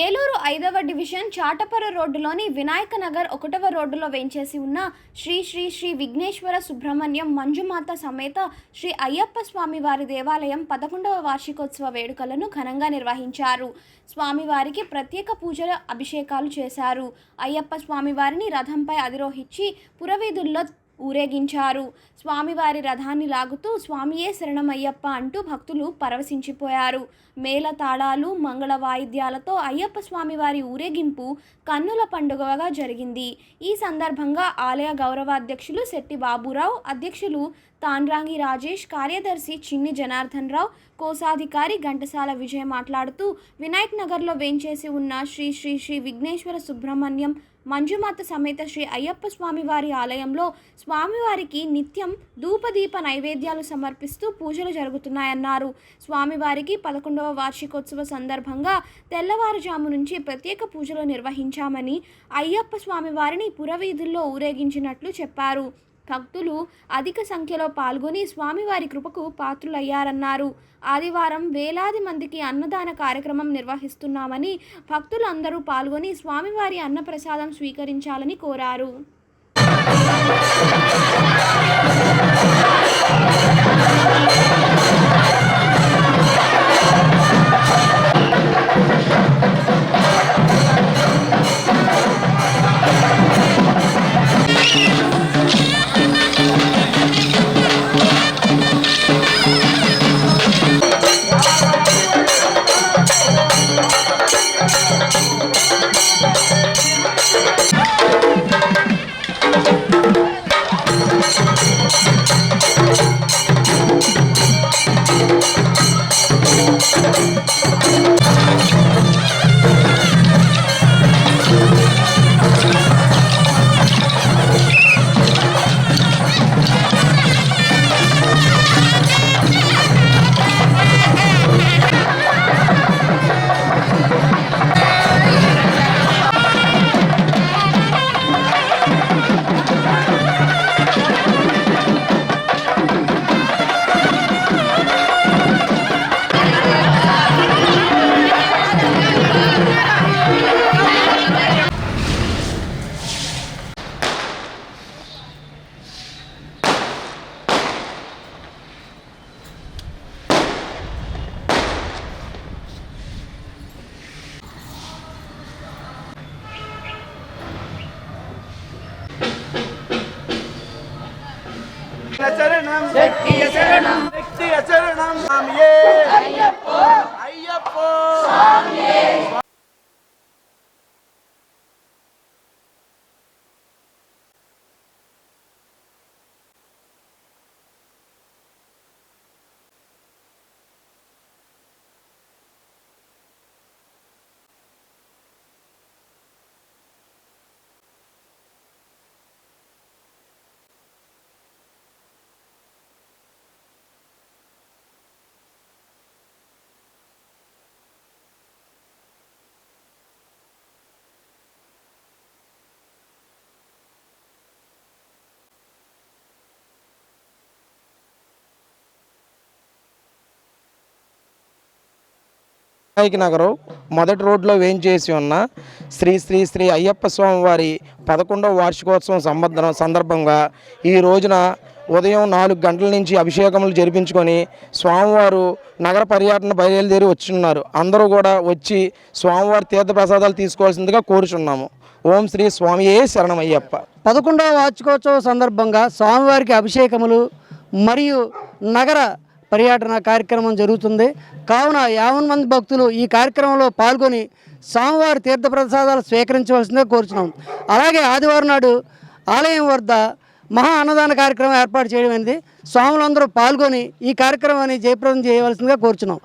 ఏలూరు ఐదవ డివిజన్ చాటపర రోడ్డులోని వినాయక నగర్ ఒకటవ రోడ్డులో వేంచేసి ఉన్న శ్రీ శ్రీ శ్రీ విఘ్నేశ్వర సుబ్రహ్మణ్యం మంజుమాత సమేత శ్రీ అయ్యప్ప స్వామి వారి దేవాలయం పదకొండవ వార్షికోత్సవ వేడుకలను ఘనంగా నిర్వహించారు. స్వామివారికి ప్రత్యేక పూజల అభిషేకాలు చేశారు. అయ్యప్ప స్వామివారిని రథంపై అధిరోహించి పురవీధుల్లో ఊరేగించారు. స్వామివారి రథాన్ని లాగుతూ స్వామియే శరణమయ్యప్ప అంటూ భక్తులు పరవశించిపోయారు. మేళ తాళాలు మంగళ వాయిద్యాలతో అయ్యప్ప స్వామివారి ఊరేగింపు కన్నుల పండుగగా జరిగింది. ఈ సందర్భంగా ఆలయ గౌరవాధ్యక్షులు శెట్టి బాబురావు అధ్యక్షులు తాండ్రాంగి రాజేష్ కార్యదర్శి చిన్ని జనార్దన్ రావు కోశాధికారి ఘంటసాల విజయ్ మాట్లాడుతూ వినాయక్ నగర్లో వేంచేసి ఉన్న శ్రీ శ్రీ శ్రీ విఘ్నేశ్వర సుబ్రహ్మణ్యం మంజుమాత సమేత శ్రీ అయ్యప్ప స్వామివారి ఆలయంలో స్వామివారికి నిత్యం ధూపదీప నైవేద్యాలు సమర్పిస్తూ పూజలు జరుగుతున్నాయన్నారు. స్వామివారికి పదకొండవ వార్షికోత్సవ సందర్భంగా తెల్లవారుజాము నుంచి ప్రత్యేక పూజలు నిర్వహించామని అయ్యప్ప స్వామివారిని పురవీధుల్లో ఊరేగించినట్లు చెప్పారు. భక్తులు అధిక సంఖ్యలో పాల్గొని స్వామివారి కృపకు పాత్రులయ్యారన్నారు. ఆదివారం వేలాది మందికి అన్నదాన కార్యక్రమం నిర్వహిస్తున్నామని భక్తులందరూ పాల్గొని స్వామివారి అన్నప్రసాదం స్వీకరించాలని కోరారు. கிருஷ்ண சரணம் சக்திய சரணம் சக்திய சரணம். சாமியே. ஐயப்போ. ஐயப்போ. వినాయక నగరం మొదటి రోడ్లో వేయించేసి ఉన్న శ్రీ శ్రీ శ్రీ అయ్యప్ప స్వామివారి పదకొండవ వార్షికోత్సవం సంబంధం సందర్భంగా ఈ రోజున ఉదయం నాలుగు గంటల నుంచి అభిషేకములు జరిపించుకొని స్వామివారు నగర పర్యటన బయలుదేరి వచ్చిన్నారు అందరూ కూడా వచ్చి స్వామివారి తీర్థప్రసాదాలు తీసుకోవాల్సిందిగా కోరుచున్నాము. ఓం శ్రీ స్వామియే శరణమయ్యప్ప. పదకొండవ వార్షికోత్సవం సందర్భంగా స్వామివారికి అభిషేకములు మరియు నగర పర్యటన కార్యక్రమం జరుగుతుంది. కావున యావన్ మంది భక్తులు ఈ కార్యక్రమంలో పాల్గొని స్వామివారి తీర్థప్రసాదాలు స్వీకరించవలసిందిగా కోరుచున్నాం. అలాగే ఆదివారం నాడు ఆలయం వద్ద మహా అన్నదాన కార్యక్రమం ఏర్పాటు చేయడం అనేది స్వాములందరూ పాల్గొని ఈ కార్యక్రమాన్ని జయప్రదం చేయవలసిందిగా కోరుచున్నాం.